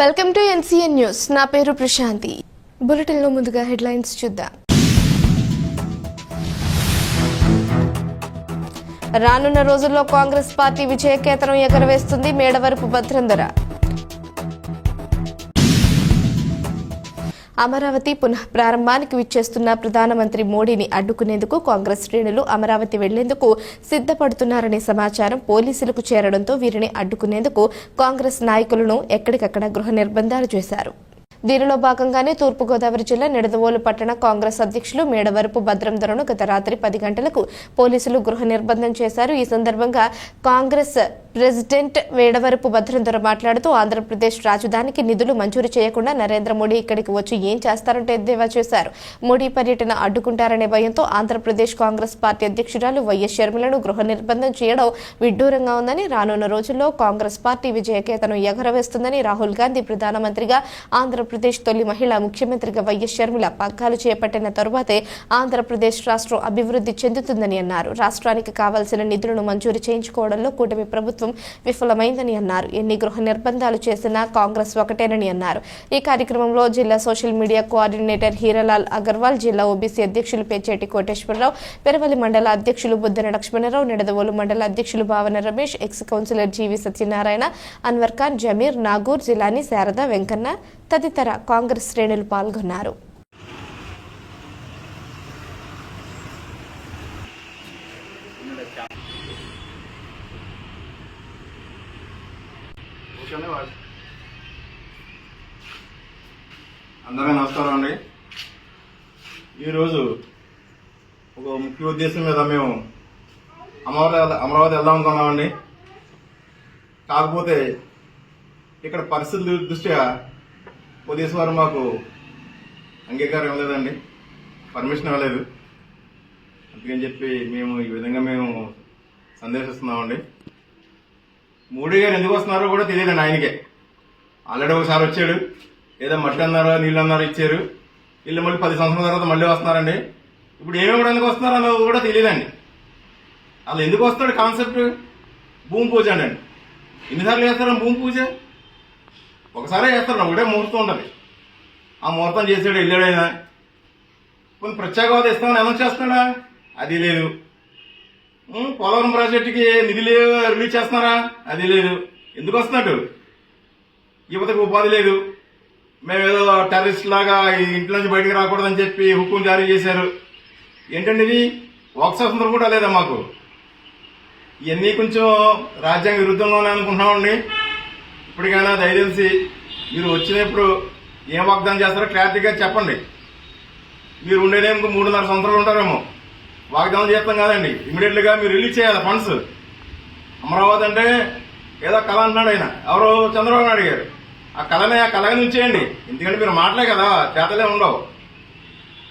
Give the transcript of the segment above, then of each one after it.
Welcome to NCN news నా పేరు ప్రశాంతి. బులెటిన్లో ముందుగా హెడ్లైన్స్ చూద్దాం. రానున్న రోజుల్లో కాంగ్రెస్ పార్టీ విజయకేతనం ఎగరవేస్తుంది మేడవరపు భద్రంధర. అమరావతి పునః ప్రారంభానికి విచ్చేస్తున్న ప్రధానమంత్రి మోడీని అడ్డుకునేందుకు కాంగ్రెస్ శ్రేణులు అమరావతి వెళ్ళేందుకు సిద్ధపడుతున్నారనే సమాచారం పోలీసులకు చేరడంతో వీరిని అడ్డుకునేందుకు కాంగ్రెస్ నాయకులను ఎక్కడికక్కడ గృహ నిర్బంధాలు చేశారు. దీనిలో భాగంగానే తూర్పుగోదావరి జిల్లా నిడదవోలు పట్టణ కాంగ్రెస్ అధ్యక్షులు మేడవరపు భద్రం ధరను గత రాత్రి పది గంటలకు పోలీసులు గృహ నిర్బంధం చేశారు. ఈ సందర్భంగా కాంగ్రెస్ ప్రెసిడెంట్ వేడవరపు భద్రం ధర మాట్లాడుతూ ఆంధ్రప్రదేశ్ రాజధానికి నిధులు మంజూరు చేయకుండా నరేంద్ర మోడీ ఇక్కడికి వచ్చి ఏం చేస్తారంటే ఎద్దేవా చేశారు. మోడీ పర్యటన అడ్డుకుంటారనే భయంతో ఆంధ్రప్రదేశ్ కాంగ్రెస్ పార్టీ అధ్యక్షురాలు వైఎస్ షర్మిలను గృహ నిర్బంధం చేయడం విడ్డూరంగా ఉందని రానున్న రోజుల్లో కాంగ్రెస్ పార్టీ విజయకేతను ఎగరవేస్తుందని రాహుల్ గాంధీ ప్రధానమంత్రిగా ఆంధ్రప్రదేశ్ తొలి మహిళా ముఖ్యమంత్రిగా వైఎస్ షర్మిల పగ్గాలు చేపట్టిన తరువాతే ఆంధ్రప్రదేశ్ రాష్ట్రం అభివృద్ధి చెందుతుందని అన్నారు. రాష్ట్రానికి కావాల్సిన నిధులను మంజూరు చేయించుకోవడంలో కూటమి ప్రభుత్వం విఫలమైందని అన్నారు. ఎన్ని గృహ నిర్బంధాలు చేసినా కాంగ్రెస్ ఒకటేనని అన్నారు. ఈ కార్యక్రమంలో జిల్లా social media coordinator Hiralal Agarwal జిల్లా ఓబీసీ అధ్యక్షులు పేచేటి కోటేశ్వరరావు పెరవలి మండల అధ్యక్షులు బుద్ధన లక్ష్మణరావు నిడదవోలు మండల అధ్యక్షులు Bhavana Ramesh ex councillor GV Satyanarayana Anwar Khan Zameer Nagoor Jilani Sharada Venkanna తదితర కాంగ్రెస్ శ్రేణులు పాల్గొన్నారు. ఓకేనే అందరికీ నమస్కారం అండి. ఈరోజు ఒక ముఖ్య ఉద్దేశం మీద మేము అమరావతి అమరావతి వెళ్దాం అనుకున్నామండి. కాకపోతే ఇక్కడ పరిస్థితుల దృష్ట్యా పోలీసు వారు మాకు అంగీకారం ఇవ్వలేదండి. పర్మిషన్ ఇవ్వలేదు. అందుకని చెప్పి మేము ఈ విధంగా మేము సందేశిస్తున్నామండి. మోడీ గారు ఎందుకు వస్తున్నారో కూడా తెలియదండి ఆయనకే. ఆల్రెడీ ఒకసారి వచ్చాడు. ఏదో మట్టి అన్నారో నీళ్ళు అన్నారో ఇచ్చారు. వీళ్ళు మళ్ళీ పది సంవత్సరాల తర్వాత మళ్ళీ వస్తున్నారండి. ఇప్పుడు ఏమేమి కూడా ఎందుకు వస్తున్నారో అన్నది కూడా తెలియదండి. అసలు ఎందుకు వస్తాడు కాన్సెప్ట్? భూమి పూజ అండి. ఎన్నిసార్లు చేస్తారు భూమి పూజ? ఒకసారే చేస్తాడు ఒకటే ముహూర్తం ఉంటుంది. ఆ ముహూర్తం చేసాడు వెళ్ళాడైనా? కొన్ని ప్రత్యేక హోదా ఇస్తామని అనౌన్స్ చేస్తున్నాడా? అది లేదు. పోలవరం ప్రాజెక్టుకి నిధులు రిలీజ్ చేస్తున్నారా? అది లేదు. ఎందుకు వస్తున్నాడు యువతకు ఉపాధి లేదు. మేమేదో టెర్రరిస్ట్ లాగా ఈ ఇంట్లో నుంచి బయటకు రాకూడదని చెప్పి హుక్కుం జారీ చేశారు. ఏంటండి ఇది? వాక్ స్వాతంత్రం కూడా లేదా మాకు? ఇవన్నీ కొంచెం రాజ్యాంగ విరుద్ధంగానే అనుకుంటున్నామండి. ఇప్పటికైనా దయచేసి మీరు వచ్చినప్పుడు ఏం వాగ్దానం చేస్తారో క్లారిటీగా చెప్పండి. మీరు ఉండేదే ఇంకో మూడున్నర సంవత్సరాలు ఉంటారేమో. వాగ్దానం చేస్తాం కాదండి. ఇమీడియట్గా మీరు రిలీజ్ చేయాలి ఫండ్స్ అమరావతి అంటే ఏదో కళ అంటున్నాడు ఆయన. ఎవరు చంద్రబాబు నాయుడు గారు. ఆ కళనే ఆ కళగా ఉంచేయండి. ఎందుకంటే మీరు మాటలే కదా చేతలే ఉండవు.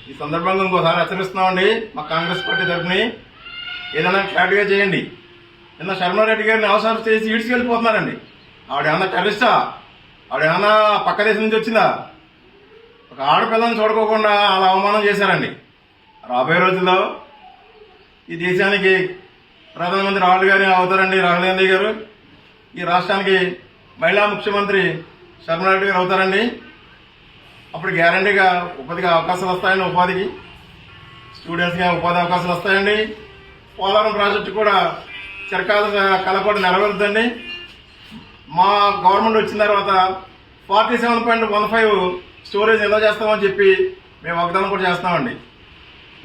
ఈ సందర్భంగా ఇంకోసారి హెచ్చరిస్తున్నామండి మా కాంగ్రెస్ పార్టీ తరఫుని. ఏదైనా క్లారిటీగా చేయండి. నిన్న శర్మారెడ్డి గారిని అవసరం చేసి ఈడ్చుకెళ్ళిపోతున్నారండి. ఆవిడేమన్నా టెర్రరిస్టా? ఆవిడేమన్నా పక్క దేశం నుంచి వచ్చిందా? ఒక ఆడపిల్లని చూడకోకుండా అలా అవమానం చేశారండి. రాబోయే రోజుల్లో ఈ దేశానికి ప్రధానమంత్రి రాహుల్ గారి అవుతారండి రాహుల్ గాంధీ గారు. ఈ రాష్ట్రానికి మహిళా ముఖ్యమంత్రి శర్మలారెడ్డి గారు అవుతారండి. అప్పుడు గ్యారంటీగా ఉపాధికి అవకాశాలు వస్తాయండి ఉపాధికి. స్టూడెంట్స్కి ఉపాధి అవకాశాలు వస్తాయండి. పోలవరం ప్రాజెక్టు కూడా చిరకాల కలపాటు నెరవేరుద్దండి మా గవర్నమెంట్ వచ్చిన తర్వాత forty seven point one five storage ఎలా చేస్తామని చెప్పి మేము వాగ్దానం కూడా చేస్తామండి.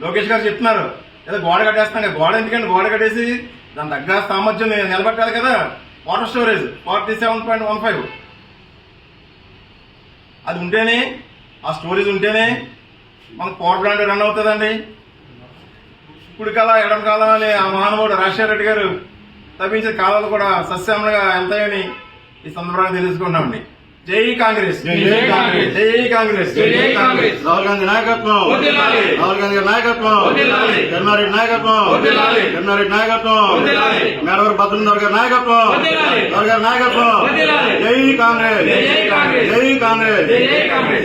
లోకేష్ గారు చెప్తున్నారు ఏదో గోడ కట్టేస్తాం కదా గోడ ఎందుకంటే గోడ కట్టేసి దాని తగ్గ సామర్థ్యం నిలబెట్టాలి కదా water storage forty seven point one five. అది ఉంటేనే ఆ స్టోరేజ్ ఉంటేనే మనకు పవర్ ప్లాంట్ రన్ అవుతుందండి. ఇప్పుడు కాల ఎడం కాలం అని ఆ మహానుభావుడు రాజశేఖర రెడ్డి గారు తప్పించిన కాలాలు కూడా సస్యామలుగా వెళ్తాయని ఈ సందర్భంగా తెలుసుకుంటామండి జై కాంగ్రెస్ జై కాంగ్రెస్. జై కాంగ్రెస్ జై కాంగ్రెస్. రాహుల్ గాంధీ నాయకత్వం. రాహుల్ గాంధీ గారి నాయకత్వం. కరుణారెడ్డి నాయకత్వం. కరుణారెడ్డి నాయకత్వం. మేడవరం భద్రందర్ గారి నాయకత్వం గారి నాయకత్వం వర్ధిల్లాలి. జై కాంగ్రెస్ జై కాంగ్రెస్. జై కాంగ్రెస్ జై కాంగ్రెస్